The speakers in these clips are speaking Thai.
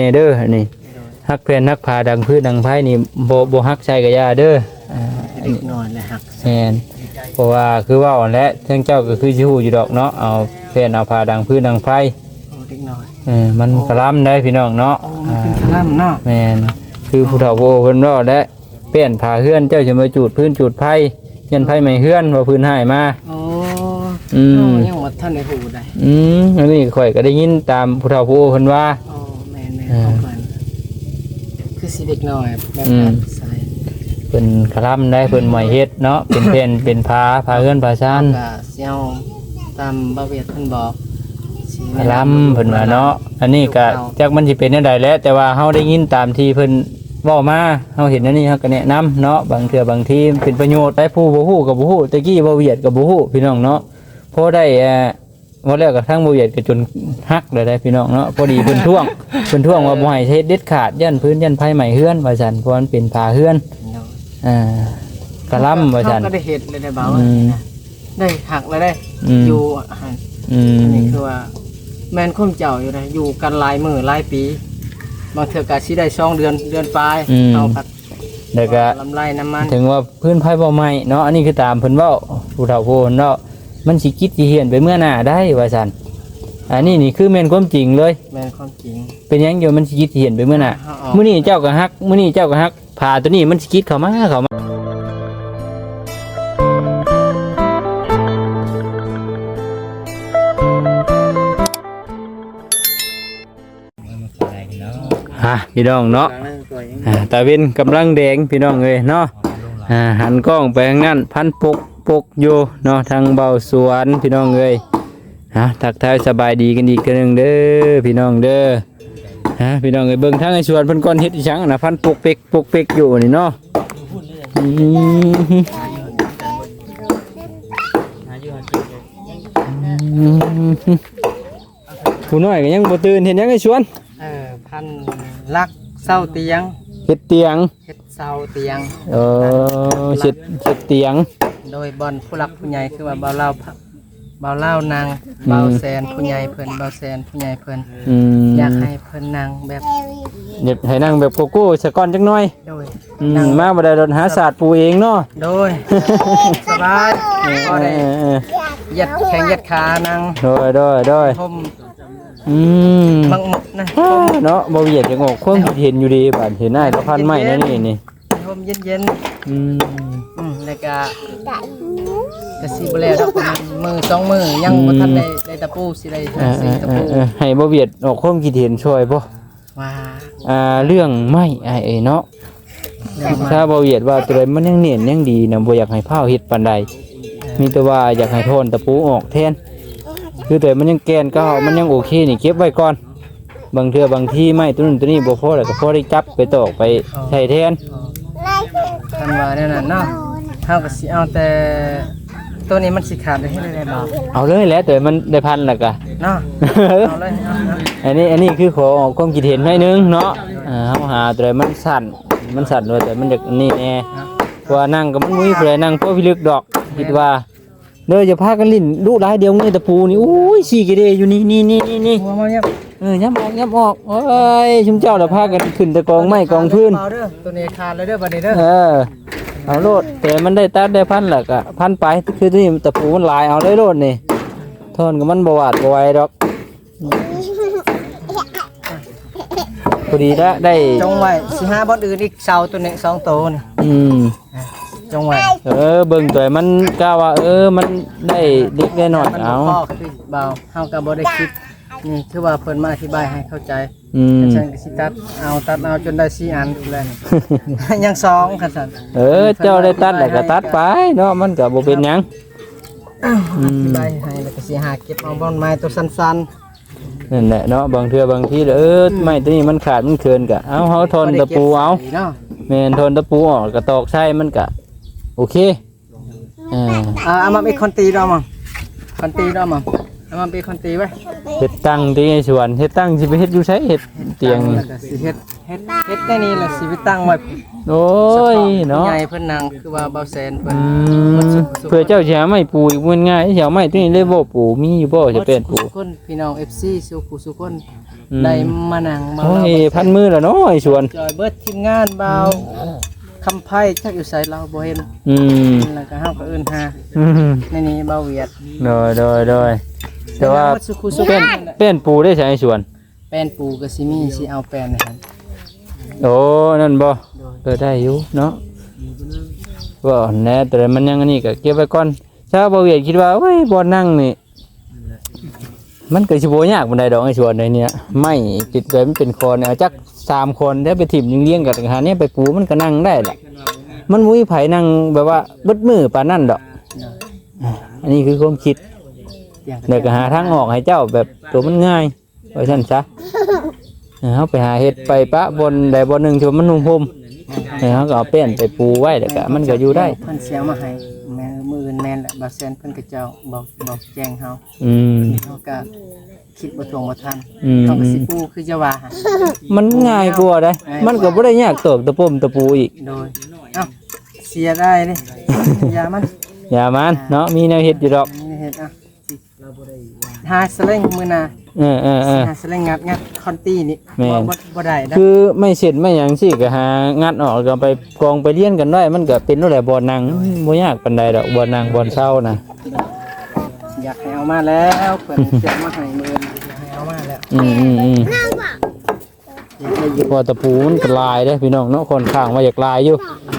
นี่เด้อนี่ฮักแผ่นฮักผ้าดังพื้นดังไผนี่บ่บ่ฮักใช้กะยาเด้ออ่าเด็กน้อยเลยหักแม่นเพราะว่าคือเว่าหั่นแหละเทิงเจ้าก็คือสิฮู้อยู่ดอกเนาะเอาแผ่นเอาผ้าดังพื้นดังไผโอ้เด็กน้อยเออมันกระลำได้พี่น้องเนาะโอ้มันเป็นคลั่มเนาะแม่นคือผู้เฒ่าโบเพิ่นเว่าและเปลี่ยนผ้าเฮือนเจ้าจะมาจูดพื้นจูดไผเฮียนไผไม่เฮือนว่าพื้นหายมาโอ้อืมโอ้ยังว่าท่านในหูได้อืมอันนี้ข่อยก็ได้ยินตามผู้เฒ่าผู้เพิ่นว่า โอ้แม่แม่เออของมันคือสิเด็กน้อยแบบอืมนั้นใส่เพิ่นกระลำได้เพิ่นหมอยเฮ็ดเนาะเป็นแผ่นเป็นผ้าผ้าเฮือนผ้าซ่านก็เสี่ยวตามบาเวียดเพิ่นบอกสิกระลำเพิ่นว่าเนาะอันนี้ก็จักมันสิเป็นจังไดแหล้วแต่ว่าเฮาได้ยินตามที่เพิ่นเว้ามาเฮาเห็นอันนี้เฮาก็แนะนำเนาะบางเทื่อบางทีเป็นประโยชน์ได้ผู้บ่ฮู้ก็บ่ฮู้ตะกี้บ่เวียดก็บ่ฮู้พี่น้องเนาะพอได้เอ่อ ว่าแล้วก็ทั้งบ่เวียดก็จนฮักเลยได้พี่น้องเนาะพอดีเพิ่นท่วงเพิ่นท่วงว่าบ่ให้เฮ็ดเด็ดขาดยันพื้นยันไผใหม่เฮือนว่าซั่นเพราะมันเป็นผ้าเฮือนเนาะอ่ากระลำว่าซั่นเขก็ได้เฮ็ดเลยได้เบาอืมได้หักเลยได้อืมอยู่หันอืมอันนี้คือว่าแม่นคุ้มเจ้าอยู่นะอยู่กันหลายมื้อหลายปีบางเทื่อก็สิได้2เดือนเดือนปลายเอาพัดแล้วก็ลำไรน้ำมัน ถึงว่าพื้นไผบ่ใหม่เนาะอันนี้คือตามเพิ่นเว้าผู้เฒ่าผู้เนาะ มันสิคิดสิเหียนไปเมื่อหน้าได้ว่าซั่นอันนี้นี่คือแม่นความจริงเลย แม่นความจริง เป็นหยังอยู่มันสิคิดสิเหียนไปเมื่อหน้าเอาออก มื้อนี้เจ้าก็ฮักมื้อนี้เจ้าก็ฮักผ่าตัวนี้มันสิคิดเข้ามาเข้ามาฮะพี่น้องเนาะอ่าตาเวนกำลังแดงพี่น้องเลยเนาะอ่าหันกล้องไปทางนั้นพันปก ปกอยู่เนาะทางเบาสวนพี่น้องเลยฮะทักทายสบายดีกันอีกเทื่อหนึงเด้อพี่น้องเด้อฮะพี่น้องเอ้ยเบิ่งทางไอ้สวนเพิ่นก่อนเฮ็ดอีชังนะพันปกเปกปกเปกอยู่นี่เนาะอืมอืมผู้น้อยก็ยังบ่ตื่นเห็นยังไอ้สวนเออพันลักเศร้าเตียงเฮ็ดเตียงเฮ็ด เศร้าเตียง เออเช็ดเช็ดเตียง โดยบอลผู้รักผู้ใหญ่คือว่าเบาเล่าพะเบาเล่านางเบาแซนผู้ใหญ่เพิ่นเบาแซนผู้ใหญ่เพิ่นอืมอยากให้เพิ่นนางแบบเดี๋ยวให้นั่งแบบโกโก้สะก้อนจักหน่อยโดยอืมมาบ่ได้โดนหาศาสตร์ปูเองเนาะโดยสบายก็ได้เออเออเหยัดแข้งเหยัดขานางโดยโดยโดยทม อืมมังมุกนะอ้าเนาะบ่เวียดจังออกความคิดเห็นอยู่ดีบาดเห็นหน้าก็พันไม้นั่นนี่นี่ทมเย็นอืมๆอืมแล้วก็ก็สิบ่แล้วดอกประมาณมือสองมือยังบ่ทันได้ได้ตะปูสิได้เอหาอสิตะเอปูอเออให้บ่เวียดออกความคิดเห็นช่วยบ่ว่าอ่าเรื่องไม้ไอ้เอ้ยเนาะ เรื่องมาถ้าบ่เวียดว่าตัวใดมันยังเนียนยังดีนะบ่อยากให้เผาเฮ็ดปานใดมีแต่ว่าอยากให้โทนตะปูออกแทน คือแต่มันยังแกนก็มันยังโอเคนี่เก็บไว้ก่อน บางเทื่อบางที่ไม่ตัวนึงตัวนี้บ่พอแล้วก็พอได้จับไปตอกไปใช้แทนคันว่าแนวนั้นเนาะเฮาก็สิเอาแต่ตัวนี้มันสิขาดได้ให้ได้บ่เอาเลยแหล้วแต่มันได้พันแล้วก็เนาะเอาเลยเอาเอาอันนี้อันนี้คือขอออกความคิดเห็นหน่อยนึงเนาะอ่าเฮาหาตัวใดมันสั่นมันสั่นว่าแต่มันอยากนี่แน่เพราะว่านั่งก็มันมุ้ยผู้ใดนั่งเพราะพิลึกดอกคิดว่า เด้อจะพากันลิ้นลูกหลายเดียวงี้ตะปูนี่อุ้ยสี่กิเดอยู่นี่นี่นี่นี่นี่หัวมันเนี่ยเออยับออกยับออกโอ้ยชุมเจ้าละพากันขึ้นแต่กองไม้กองพื้นเอาเด้อตัวนี้ขาดเลยเด้อบัดนี้เด้อเออเอาโลดแต่มันได้ตัดได้พันแหละก็พันไปคือที่นี่ตะปูมันหลายเอาเลยโลดนี่ทอนกับมันบวาดบไหวดอกพอดีละได้จงไว้สิหาบ่อนอื่นอีกเสาตัวนี้สองตัวนี่อืม จงไว้เออเบิ่งตัวมันกล้าว่า เออมันได้เด็กได้หน่อยมันเอาบ่พอคือเบาเฮาก็บ่ได้คิดนี่คือว่าเพิ่นมาอธิบายให้เข้าใจอืมฉันก็สิตัดเอาตัดเอาจนได้4อันพู้นแหล้วนี่ยังสองคันซั่นเออ เจ้าได้ตัดแล้วก็ตัดไปเนาะมันก็บ่เป็นหยังอธิบายให้แล้วก็สิหาเก็บเอาบ่อนไม้ตัวสั้นนั่นแหละเนาะบางเทื่อบางทีเออไม้ตัวนี้มันขาดมันเคินก็เอาเฮาทๆนตะปูเอาเนาะแม่นทนตะปูออกกระตอกใช่มันกะ โอเคอ่าอ่าเอามาอีกคนตีดอกมั้งคนตีดอกมั้งเอามาเป็นคนตีไว้เฮ็ดตั้งที่ไอ้สวนเฮ็ดตั้งสิไปเฮ็ดอยู่ไสเฮ็ดเตียงแล้วก็สิเฮ็ดเฮ็ดเฮ็ดได้นี่แหละสิไปตั้งไว้โอ้ยเนาะใหญ่เพิ่นนั่งคือว่าเบาแสนเพิ่อืนมเพื่อเจ้าสิหาไม้ปูอีกมันง่ายสิเอาไม้ตัวนี้เลยบ่ปูมีอยู่บ่จะเป็นปูทุกคนพี่น้อง FC สุขุสุคนอืม ได้มานั่งมาโอ้ยเล่าพันมือแล้วเนาะไอ้สวน จอยเบิดทีมงานเบา คำไพ่จักอยู่ไสเราบ่เห็นอืมแล้วก็เฮาก็เอิ้นหาอืมในนี้เบาเวียดโดยโดยโดยแต่ว่าเบิดสุขุสุคเป็นนเป็นปูได้ใช่ไอ้สวน แป้นปูก็สิมีสิเอาแป้นนะครับโอ้นั่นบ่เออได้อยู่เนาะว่าแน่แต่มันยังอันนี้ก็เก็บไว้ก่อนชาวบ่เวียดคิดว่าเฮ้ยบ่นั่งนี่มันก็สิบ่ยากปานใดดอกไอ้สวนในเนี้ยไม่ติดไว้มันเป็นคอนเนี่ยเอาจัก สามคนแล้วไปถิ่มเลี้ยงๆกันหาเนี่ยไปปูมันก็นั่งได้แหละมันมุ้ยไผนั่งแบบว่าเบิดมือปานนั่นดอก อันนี้คือความคิดอย่างเดี๋ยวก็หาทางออกให้เจ้าแบบตัวมันง่ายไว้ซั่นซะเออเฮาไปหาเห็ดไปปะบนใดบนหนึ่งที่ว่ามันนุ่มพมเออเฮาก็เอาแป้นไปปูไว้แล้วก็มันก็อยู่ได้เพิ่นเสียมาให้แม่มืออื่นแม่นแหละบาแซนเพิ่นก็เจ้าบอกบอกแจ้งเฮาอืมเฮาก็ คิดบ่ตรงบ่ทันอืมเฮาก็สิปูคือจะว่าหั่นมันง่ายกว่าได้ มันก็บ่ได้ยากตอกตะปุ่มตะปูอีก โดยเอ้าเสียได้เด้อยามันอย่ามันเนาะมีแนวเฮ็ดอยู่ดอก นี่เฮ็ดอะหาสเล็งมื้อหน้าเออเออเออ หาสเล็งงัดงัดคอนตี้นี่แม่นบ่บ่บ่ได้นะคือไม่เสร็จไม่หยังสิก็หางัดออกแล้วก็ไปกองไปเลี้ยนกันได้ มันก็เป็นนู่นแหละบ่อนังบ่ยากปานใดดอกบ่อนังบ่อนเช้านะ อยากให้เอามาแล้วเพิ่นเสียมาให้มื้ออื่นอยากให้เอามาแล้วอืมอืมอืมอยากให้อยู่พอตะปูมันก็ลายเด้อพี่น้องเนาะค่อนข้างว่าอยากลายอยู่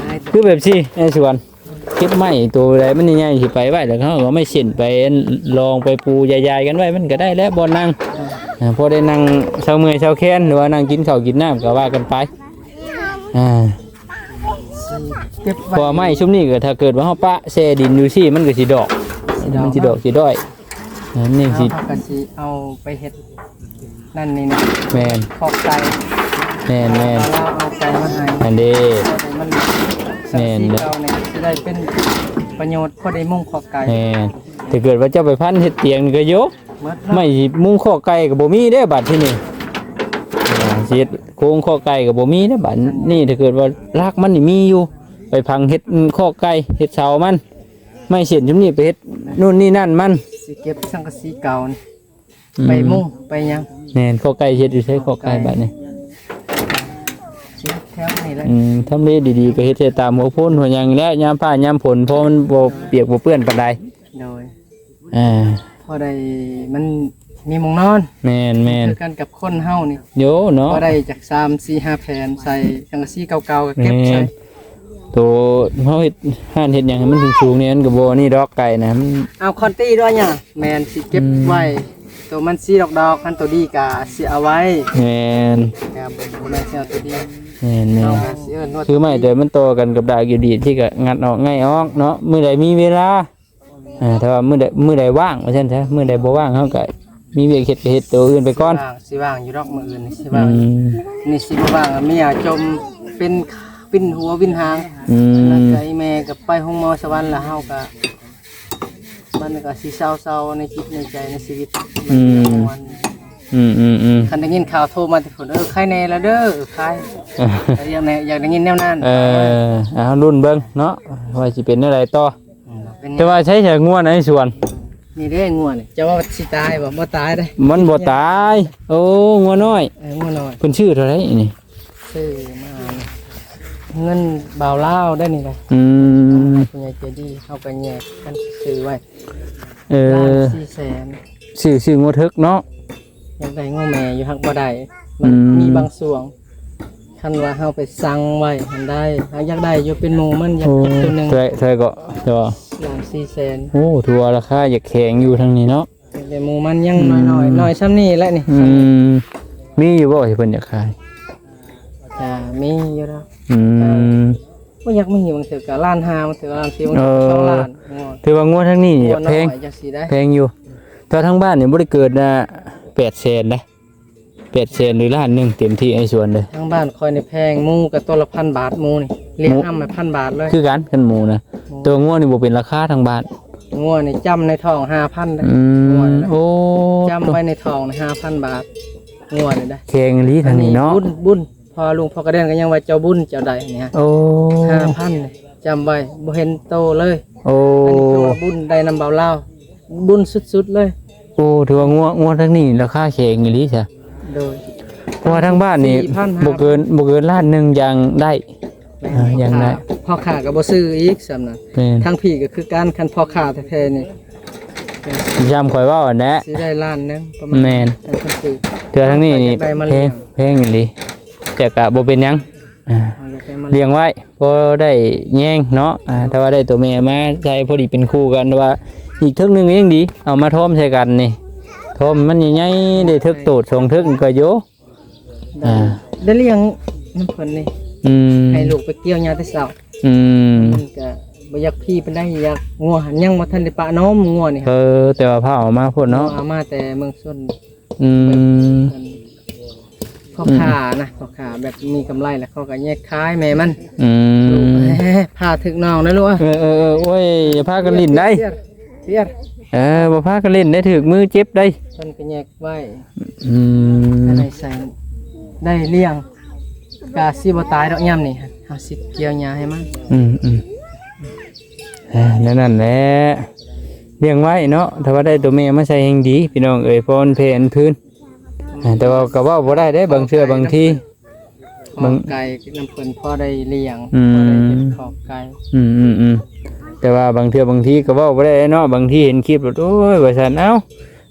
ให้คือแบบสิไอ้สวนเก็บไม้ตัวใดมันใหญ่ๆสิไปไว้แล้วเขาก็ไม่เส้นไปลองไปปูใหญ่ๆกันไว้มันก็ได้แล้วบ่นั่งอ่าพอได้นั่งเช้าเมื่อยเช้าแค้นหรือว่านั่งกินข้าวกินน้ำก็ว่ากันไปอ่า เก็บเพไว้อไม้ชุมนี้ก็ถ้าเกิดว่าเฮาปะแช่ดินอยู่สิมันก็สิดอก มันสิดอกสิด้อยอันนี้สิเอาก็สิเอาไปเฮ็ดนั่นนี่นี่แม่นขอบไก่แม่นแม่นเราเอาไก่มาให้อันเด้ มันแม่นสีเด้อเก่าเนี่ยจะได้เป็นประโยชน์พอได้มุ่งขอบไก่แม่นถ้าเกิดว่าเจ้าไปพันเฮ็ดเตียงนี่ก็โยกเมื่อไม่สิมุงข้อไก่กับบ่มีเด้อบัดที่นี่อ่าสิเฮ็ดโครงข้อไก่กับบ่มีเด้อบัดนี่ถ้าเกิดว่ารากมันนี่มีอยู่ ไปพังเฮ็ดข้อไก่เฮ็ดเสามัน ไม่เสียนจุ่มนี่ไปเฮ็ดนู่นนี่นั่นมันสิเก็บสังกะสีเก่านี่อืไปมุ่งไปหยังแม่นข้อไก่เฮ็ดอยู่ใช้ข้อไก่บัดนี้ชีวิตแถวนี่แหละอืมทำเลดีๆก็เฮ็ดให้ตามหัวโพ้นหัวหยังและยามฟ้ายามฝนเพราะมันบ่เปียกบ่เปื้อนปานใดโดยอ่าพอได้มันมีหมองนอนแม่นแม่นคือกันกับคนเฮานี่โยเนาะพอได้จาก3 4 5แผ่นใส่สังกะสีเก่าๆก็เก็บแม่ใส่น ตัวเฮาเฮ็ดห้านเฮ็ดหยังให้มันสูงๆนี่มันก็บ่นี่ดอกไก่นะมัน เอาคอนตี้ด้วยเนี่ยแมนสิเก็บอืม ไว้ ตัวมันสีดอกๆคันตัวดีก็สิเอาไว้แม่นครับบ่แม่นสิเอาตัวดีแม่นแม่เอานมาสิเอิ้นว่าคือไม่แต่มันโตกันกับดากอยู่ดีที่ก็งัดออกง่ายออกเนาะมื้อใดมีเวลาอ่าถ้าว่ามื้อใดมื้อใดว่างว่าซั่นซะมื้อใดบ่ว่างเฮาก็มีเวียกเฮ็ดก็เฮ็ดตัวอื่นไปก่อนว่างสิว่างอยู่ดอกมื้ออื่นนี่สิอืว่างมนี่สิบ่ว่างอะเมียจมเป็น ปิ้นหัววินหางอืแล้วมใจแม่ก็ไปห้องหมอสวรรค์แล้วเฮาก็มันก็สิเศร้าๆในจิตในใจในชีวิตมันอืมอืมอืมคันได้ยินข่าวโทรมาแต่ผลเออใครแน่แล้วเด้อเออใครแต่อยากแน่อยากได้ยินแนวนั้นเออเอารุ่นเบิ่งเนาะว่าสิเป็นอะไรต่อเป็นแต่ว่าใช้เฉงวในสวน นี่เด้งัวนี่จะว่าสิตายบ่บ่ตายเด้มันบ่ตาย โอ้งัวน้อยเอองัวน้อยเพิ่นชื่อเท่าไหร่นี่ ซื้อมานี่ เงินบ่าวลาวได้นี่เลยอืมคุณยายเจดีเฮาก็แยกกันซื้อไว้เอล้านอสี่แสนชื่อชื่องัวทึกเนาะอยากได้งัวแม่อยู่ฮักบ่ได้มันอืม มีบางส่วนคันว่าเฮาไปสั่งไว้มันได้หากอยากได้อยู่เป็นหมู่มันอยากโอ้กินตัวหนึงเท่าไหร่เท่าไหร่ก็เดี๋ยวล้านสี่แสนโอ้ทัวราคาอยากแข็งอยู่ทางนี้เนาะแต่หมู่มันยังน้อยๆน้อยซ้ำนี่แหละนี่อืมมีอยู่บ่ที่เพิ่นอยากขาย จ้ามีอยู่แล้วอืมบ่อยากมีบางเทื่อก็ล้านห้าบางเทื่อก็ล้านสี่บางเอเทื่ออสองล้านงัวถือว่างวดทางนี้นี่งัวแพน้อยงจังซี่ได้แพงอยู่แต่ทางบ้านนี่บ่ได้เกิดนะ8แสนนะ8แสนหรือล้านหนึงเต็มที่ไอ้ส่วนเลย ทางบ้านคอยนี่แพงหมูก็ตัวละพันบาทหมูนี่เลี้ยงอ้ำไปพันบาทเลยคือกันกันหมูนะตัวงัวนี่บ่เป็นราคาทางบ้านงัวนี่จำในทอง5,000ได้อืงัวมนี่นะโอ้จำไว้ในทองห้าพันบาทงัวนี่ได้แข่งลีทางนี้เนาะบุญบุญ พอลุงพอกระเด็นก็ยังว่าเจ้าบุญเจ้าใดเนี่ยโอ้ห้าพันจำไว้บ่เห็นโตเลยโอ้อันนี้คือว่าบุญได้นำเบาเล่าบุญสุดๆเลยโอ้ถือว่างัวงัวทางนี้ราคาแข่งอีหลีจ้ะโดย เพราะว่าทางบ้านนี่4,500 บ่เกินบ่เกินล้านหนึงยังได้ อ่ายังได้พ่อขาก็บ่ซื้ออีกสำนั้นแม่นทางพี่ก็คือการคันพ่อขาแท้ๆนี่ยามข่อยเว้าอันแหละสิได้ล้านหนึงประมาณแม่นทางคนซื้อ เทื่อทางนี้นี่ได้มาแพเลี้ยงงแพงอีหลี แต่ก็บ่เป็นหยังอ่าเอาอยากได้มาเลี้ยงไว้พอได้แย่งเนาะอ่าถ้าว่าได้ตัวแม่มาใช้พอดีเป็นคู่กันว่าอีกเทึกหนึงยังดี เอามาทอมใส่กันนี่ทอมมันใหญ่ๆได้ทึกโตดสองทึกก็โยอ่าได้เลี้ยงน้ำเพิ่นนี่อืมให้ลูกไปเกี่ยวยาแต่เช้าอืมมันก็บ่อยากพี่เป็นได้อยากงัวหันยังบ่ทันได้ปะน้อมงัวนี่เออแต่ว่าผ้าออกมาพุ่นเนาะเอามาแต่เมืองชนอืมพ่ อค้านะพ่อค้าแบบมีกำไรแล้วเขาก็แยกขายแม่มันอืมเอ้ยพาถึกน้องนะลูกเออเออเออโอ้ยอย่าพากันลิ้นได้ เสียดเสียดเออบ่พากันลิ้นได้ถึกมือเจ็บได้เพิ่นก็แยกไว้อืมได้ใส่ได้เลี้ยงกะสิบ่ตายดอกย่ํนี่เฮาสิเกี่ยวยาให้มันอืมอืมเออนั่นนั่นแหละเลี้ยงไว้เนาะถ้าว่าได้ตัวแม่มาใส่แห่งดี พี่น้องเอ้ยพรเพนพื้นอ่า แต่ว่าก็เว่าบ่ได้ได้บางเทื่อบางที ขอบไก่น้ำเพิ่นพอได้เลี้ยงอืมพอได้เป็นขอบไก่อืมอืมอืมแต่ว่าบางเทื่อบางทีก็เว้าบ่ได้เนาะบางทีเห็นคลิปแล้วโอ้ยว่าซั่นเอ้า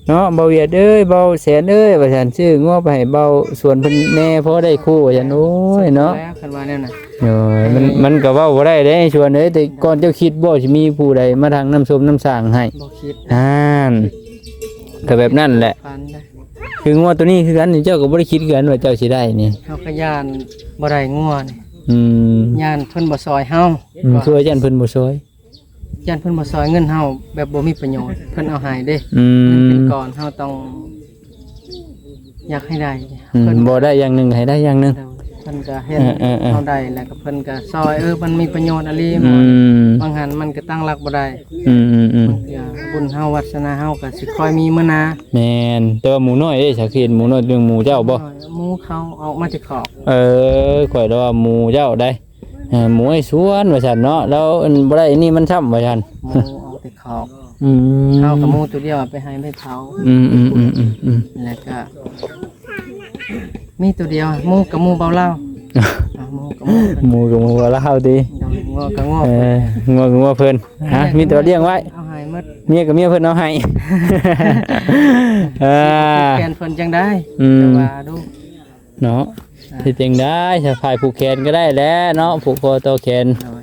เนาะเบาเวียดเอ้ยเบาแสนเอ้ยว่าซั่นซื้องัวไปให้เบาส่วนเพิ่นแน่พอได้คู่ว่าซั่นโอ้ยเนาะแล้วคันว่าแนวน่ะโอ้ยมันมันก็เว้าบ่ได้เด้ชวนเอ้ยแต่ก่อนเจ้าคิดบ่สิมีผู้ใดมาทางน้ำส้มน้ำสร้างให้บ่คิดอ่านก็แบบนั้นแหละพันได้ คืองัวตัวนี้คือกันนี่เจ้าก็บ่ได้คิดคือกันว่าเจ้าสิได้นี่เฮาก็ย่านบ่ได้งัวนี่อืมย่านเพิ่นบ่ซอยเฮาอืมช่วยจันเพิ่นบ่ช่วย ย่านเพิ่นบ่ซอยเงินเฮาแบบบ่มีประโยชน์เพิ่นเอาให้เด้อืเงินเป็นมก่อนเฮาต้อง อยากให้ได้อืมเพิ่นบ่ได้อย่างหนึงให้ได้อย่างหนึง เพิ่นก็เฮ็ดเออเออเออ เฮาได้แล้วก็เพิ่นก็ซอยเออมันมีประโยชน์อะลีอืมบางหันมันก็ตั้งหลักบ่ได้อืมอืมอืมบางเทื่อบุญเฮาวัฒนาเฮาก็สิคอยมีมื้อหนาแม่นแต่ว่าหมูน้อยเด้สักเห็นหมูน้อยเรื่องหมูเจ้าบ่หมูเขาออกมาจากขอบเออข่อยว่าหมูเจ้าได้เออหมูไอ้สวนว่าซั่นเนาะแล้วอันบ่ได้อันนี่มันช้ำว่าซั่นหมูออกจากขอบอืมเฮากับหมูตัวเดียวเอาไปให้ไปเผาอืมอืมอืมอืมอืมแล้วก็ มีตัวเดียวหมูกับหมูเบาเหล้าอะหมูกับหมูเพิ่นหมูกับหมูว่าลาวดีโดยงอกับงอเอองัวกับงัวเพิ่นฮะมีแต่ว่าเลี้ยงไว้เอาให้หมดเมียกับเมียเพิ่นเอาให้เออแกนเพิ่นจังได้อืม แต่ว่าดูเนาะที่จริงได้สะพายผูกแขนก็ได้แหล้วเนาะผูกคอต่อแขนโดย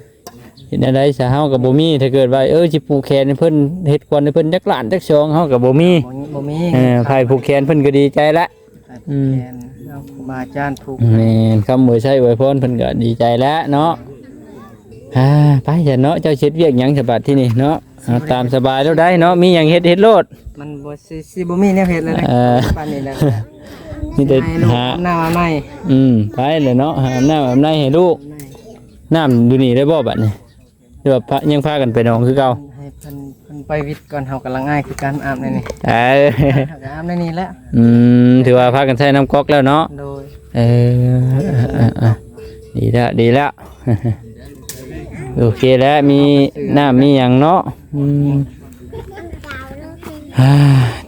เห็นอะไรสะเฮากับบ่มีถ้าเกิดว่าเออสิผูกแขนให้เพิ่นเฮ็ดกวนให้เพิ่นจักหลานจักชองเฮากับบ่มีบ่มีบ่มีเออพายผูกแขนเพิ่นก็ดีใจละ ให้ผูกแขนเอาครูบาอาจารย์ผูกแม่นคำอวยใช้อวยพรเพิ่นก็ดีใจแล้วเนาะอ่าไปจ้ะเนาะเจ้าเช็ดเวียกหยังฉบับที่นี่เนาะเอาตามสบายแล้วได้เนาะมีหยังเฮ็ดเฮ็ดโลด มันบ่สิสิบ่มีแนวเฮ็ดเลยนะเออ ปานนี้แล้วมีแต่ให้ลูกหาหน้ามาใหม่อืมไปเลยเนาะหาน้ำอาบน้ำให้ลูกน้ำอยู่นี่ได้บ่บัดนี่หรือว่าพระยังพากันไปหนองคือเก่า ให้เพิ่นเพิ่นไปวิทย์ก่อนเฮากำลังง่ายคือการอาบในนี่เออเฮาก็อาบในนี่แหละอืมถือว่าพากันใช้น้ำก๊อกแล้วเนาะโดยเออเออเออดีแล้วดีแล้วโอเคแล้วมีน้ำมีอย่างเนาะอืมฮ่า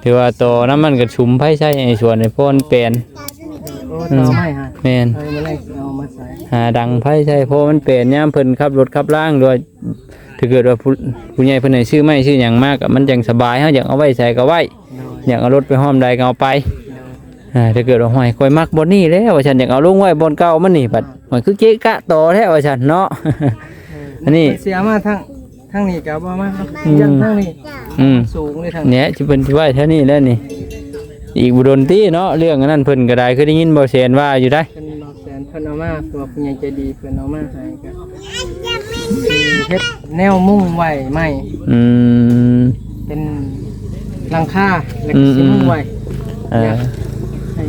ถือว่าโตน้ำมันกระชุมไผ่ใช่ในส่วนในพ่นเปลี่ยนโอ้ต่อไม้ฮะแมนเอ้ยมาเลยเอามาใส่หาดังไพ่ใช่เพราะมันเปลี่ยนย่ามเพิ่นขับรถขับล่างด้วย ถ้าเกิดว่าผู้ผู้ใหญ่เพิ่นให้ชื่อไม่ชื่ออย่างมากอะมันจังสบายเฮาอยากเอาไว้ใส่ก็ไว้โดยอยากเอารถไปห้อมใดก็เอาไปโดยอ่าถ้าเกิดว่าห้อยคอยมักบนนี่แล้วว่าฉันอยากเอาลงไว้บนเก่ามันนี่บัดมันคือเก๊กะโตแท้ว่าฉันเนาะ อันนี้ เสียมาทั้งทั้งนี้ก็บ่มาครับอืม ยันทั้งนี้อืมสูงเลยทั้งเนี่ยสิเพิ่นสิไว้เท่านี้แล้วนี่ อีกบุดนตีเนาะเรื่องอันนั้นเพิ่นก็ได้คือได้ยินบ่แซนว่าอยู่ได้เพิ่นนอกแสนเพิ่นเอามาตัวผู้ใหญ่ใจดีเพิ่นเอามาให้ก็ เฮ็ดแนวมุ่งไว้ใหม่อืม เป็นหลังคาแล้วอืก็มสิมุ่งไว้เอ่อให้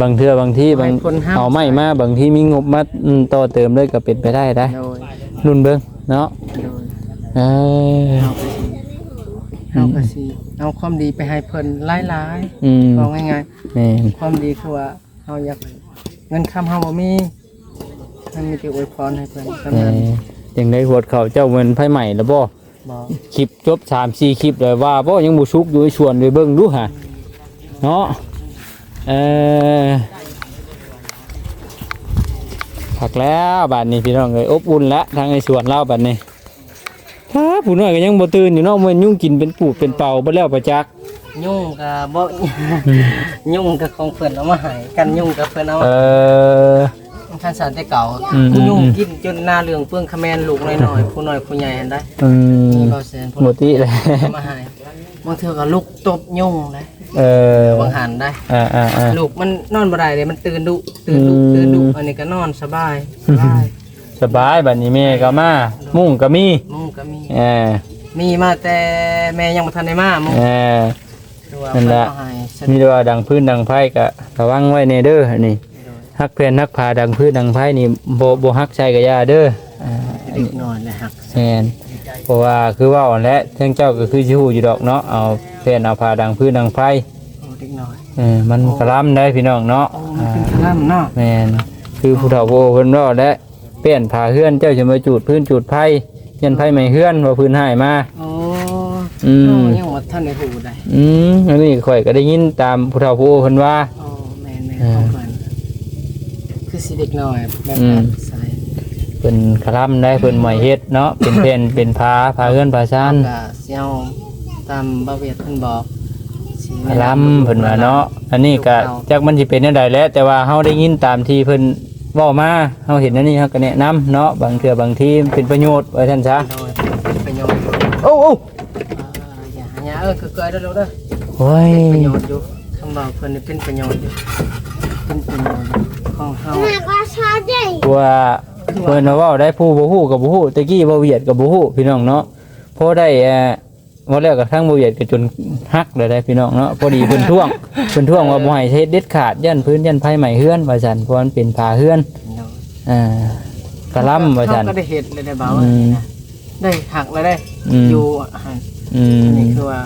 บางเทื่อบางที่บางให้คนห้าม เอาไม้มาบางที่มีงบมาอืมต่อเติมเลยก็เป็นไปได้ได้ โดยรุ่นเบิ่งเนาะโดยเออเอาไปเฮาก็สิเอาความดีไปให้เพิ่นหลายอืมๆเอาง่ายแม่นๆความดีคือว่าเฮาอยากเงินคำเฮาบ่มีเฮามีแต่อวยพรให้เพิ่นเท่าแม่นั้น ยังได้หวดเขาเจ้าเงินไผใหม่แล้วบ่บ่คลิปจบ3 4คลิปเลยว่าบ่ยังบ่สุกอยู่ชวนไปเบิ่งดูหะเนาะเออผักแล้วบัดนี้พี่น้องเอ้ยอบอุ่นแล้วทางไอ้สวนเราบัดนี้ถ้าผู้น้อยก็ยังบ่ตื่นอยู่เนาะมันยุ่งกินเป็นปูเป็นเป่าบ่แล้วประจักษ์ยุ่งก็บ่ยุ่งก็ของเพิ่นเอามาให้กันยุ่งก็เพิ่นเอาเออ ท่านสารแต่เก่าอืมยุ่งกินจนหน้าเหลืองเปื้องคะแมนลูกน้อยๆผู้น้อยผู้ใหญ่อันได้อืมนี่เบาแสนผู้หมดที่เลยเอามาให้บางเทื่อก็ลูกตบยุ่งนะเออบางหันได้ อ่าอ่าอ่า ลูกมันนอนบ่ได้เลยมันตื่นดุตื่นดุอืม ตื่นดุอันนี้ก็นอนสบายสบายสบายบัดนี้แม่ก็มามุ่งก็มีมุ้งก็มี เออมีมาแต่แม่ยังบ่ทันได้มามุ้งเออคือว่านั่นแหละ เพิ่เอาให้สมีแต่ว่าดังพื้นดังไพ่ก็ระวังไว้ในเด้อนี่ ฮักเพื่อนฮักพาดังพื้นดังไพ่นี่บ่บ่ฮักใช้กับยาเด้ออ่าเด็กน้อยเลยครับแม่นเพราะว่าคือเว่าหั่นแหละเทั้งเจ้าก็คือสิฮู้อยู่ดอกเนาะเอาเพื่อนเอาพาดังพื้นดังไพ่โอ้เด็กน้อยเออมันกระลำได้พี่น้องเนาะโอ้มันเป็นคลั่มเนาะแม่นคือผู้เฒ่าโบเพิ่นว่าและเปลี่ยนผ้าเฮือนเจ้าจะมาจูดพื้นจูดไผ่ยันไผ่ไม่เฮือนว่าพื้นหายมาโอ้อืมโอ้ยังบ่ทันได้ฮู้ได้อืมอันนี้ข่อยก็ได้ยินตามผู้เฒ่าผู้โอเพิ่นว่า โอ้แม่นๆ เออ ของเพิ่น คือสิเด็กน้อยแบบอืมนั้นใส่เพิ่นคลำได้เพิ่นใหม่เฮ็ดเนาะเป็นแผ่นเป็นผ้าผ้าเฮือนผ้าซ่านก็เสียวตามบาเวียดเพิ่นบอกสิคลำเพิ่นว่าเนาะอันนี้ก็จักมันสิเป็นจังไดแหล้ว แต่ว่าเฮาได้ยินตามที่เพิ่นเว้ามาเฮาเห็นอันนี้เฮาก็แนะนำเนาะบางเทื่อบางทีมันเป็นประโยชน์ว่าซั่นซะโดยเป็นประโยชน์โอ้โอ้อ่าอย่าหาอย่าเออคือเกิดได้แล้วเด้อ โอ้ยประโยชน์อยู่คำบอกเพิ่นนี่เป็นประโยชน์อยู่ เป็นประโยชน์ของเฮาว่าเพิ่นว่าเว้าได้ผู้บ่ฮู้ก็บ่ฮู้ตะกี้บ่เวียดก็บ่ฮู้พี่น้องเนาะพอได้เอ่อว่าแล้วก็ทั้งบ่เวียดก็จนฮักเลยได้พี่น้องเนาะพอดีเพิ่นท่วงเพิ่นท่วงว่าบ่ให้เฮ็ดเด็ดขาดยันพื้นยันไผใหม่เฮือนว่าซั่นเพราะมันเป็นผ้าเฮือนโดยอ่ากะลำว่าซั่นเฮก็ได้เฮ็ดเลยได้บ่าวอืมได้หักเลยได้อืมอยู่หันอืมอันนี้คือว่า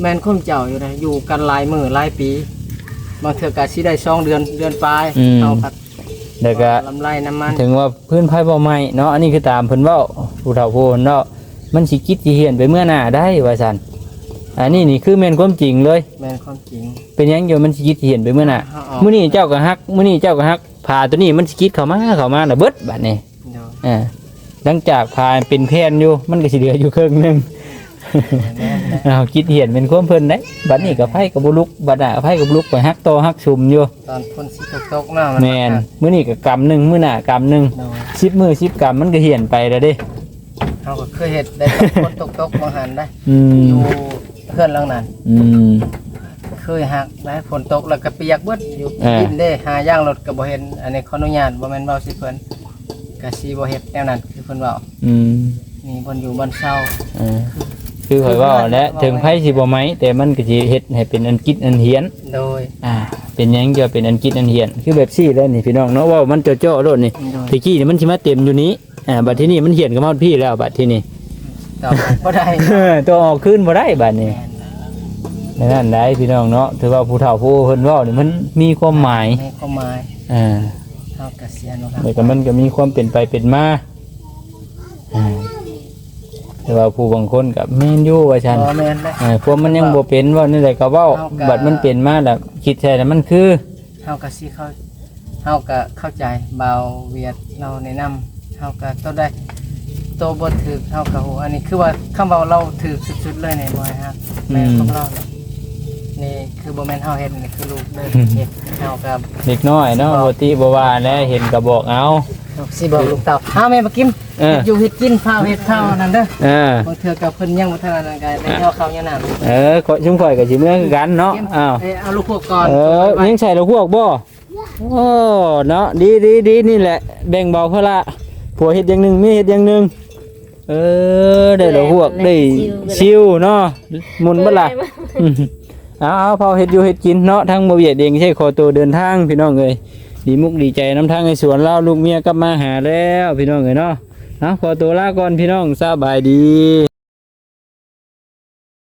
แม่นคุ้มเจ้าอยู่นะอยู่กันหลายมื้อหลายปี บางเทื่อก็สิได้สองเดือนเดือนปลายเฮาพัดแล้วก็ลำไรน้ำมันถึงว่าพื้นไผบ่ใหม่เนาะอันนี้คือตามเพิ่นเว้าผู้เฒ่าผู้เนาะมันสิคิดสิเหียนไปเมื่อหน้าได้ว่าซั่นอันนี้นี่คือแม่นความจริงเลย แม่นความจริง เป็นหยังอยู่มันสิคิดสิเหียนไปเมื่อหน้าเฮาเอามื้อนี้เจ้าก็ฮักมื้อนี้เจ้าก็ฮักพาตัวนี้มันสิคิดเข้ามาเข้ามาแล้วเบิดบัดนี้ เดี๋ยวอ่าหลังจากพาเป็นแผ่นอยู่ มันก็สิเหลืออยู่ครึ่งหนึง เอาคิดเหียนเป็นความเพิ่นได้บัดนี้ก็ไผก็บ่ลุกบัดน่ะไผก็บ่ลุกไปฮักโตฮักชุมอยู่ ตอนฝนสิตกๆเนาะแม่นมื้อนี้ก็กำหนึงมื้อหน้ากำหนึงเดี๋ยว10มื้อ10กำมันก็เหียนไปแล้วเด้ เฮาก็เคยเฮ็ดได้ตอนฝนตกๆบางหันได้อืมอยู่เพื่อนหลังนั้น อืม เคยหักได้ฝนตกแล้วก็เปียกเบิดอยู่อ่าดินเด้หาย่างรถก็บ่เห็นอันนี้ขออนุญาตบ่แม่นเว้าสิเพิ่นก็สิบ่เฮ็ดแนวนั้นคือเพิ่นเว้าอืมนี่บ่อยู่บ้านเช่าเออคือ ข่อยว่าแหละถึงไผสิบ่ไหมแต่มันก็สิเฮ็ดให้เป็นอันกิจอันเหียน โดย อ่า เป็นหยังจะเป็นอันกิจอันเหียน คือแบบซี่แล้วนี่พี่น้องเนาะว่ามันเจาะๆโลดนี่โดย ตะกี้นี่มันสิมาเต็มอยู่นี้อ่าบัดที่นี่มันเหียนกับมาพี่แล้วบัดที่นี่ตอบบ่ได้ตัวออกขึ้นบ่ได้บัดนี้แม่นนั่นได้พี่น้องเนาะถือว่าผู้เฒ่าผู้เพิ่นเว้านี่มันมีความหมายในความหมายอ่า เฮาก็เสียอนุรักแล้วษ์ก็มันก็มีความเป็นไปเป็นมาอ่า แต่ว่าผู้บางคนก็แม่นอยู่ว่าซั่นบ่แม่นเด้อ่าพวกมันยังบ่เป็นว่านี่แหละก็เว้าเอากะ บัดมันเป็นมาแล้วคิดใช่แล้วมันคือ เฮาก็สิเข้าเฮาก็เข้าใจเบาเวียดเราแนะนำเฮาก็ตัวได้โตวบ่ถูกเฮาก็ฮู้อันนี้คือว่าคำเว้าเราถูกสุดๆเลยในบ่อยครับแม่นของเราเนี่ยนี่คือบ่แม่นเฮาเฮ็ดนี่คือลูกเด้อเฮ็ดเฮาก็ เด็กน้อยเนาะปกติบ่ว่าแล้วเห็นก็บอกเอา สิบอกลูกเต่าเฮาแม่มากินเออ อยู่เฮ็ดกินข้าวเฮ็ดข้าวนั่นเด้อเออบางเทื่อกับเพิ่นยังบ่ทันนั้นก็ได้เอาข้าวยามนั้นเออขอชุมข่อยกับชิเมื่อคือกันเนาะอ้าว เอ้ยเอาลูกพวกก่อนเออยังใส่เราพวกบ่โอ้เนาะดีดีดีนี่แหละแบ่งเบาเพละผัวเฮ็ดอย่างหนึ่งเมียเฮ็ดอย่างหนึ่งเออได้เราพวกได้ชิวเนาะหมุนบ่ล่ะอืมเอาเอาพอเฮ็ดอยู่เฮ็ดกินเนาะทั้งบ่เวียดเองใช่ขอตัวเดินทางพี่น้องเอ้ย ดีมุกดีใจน้ำทางในสวนเราลูกเมียกลับมาหาแล้วพี่น้องเอ้ยเนาะนะขอตัวลาก่อนพี่น้องสบายดี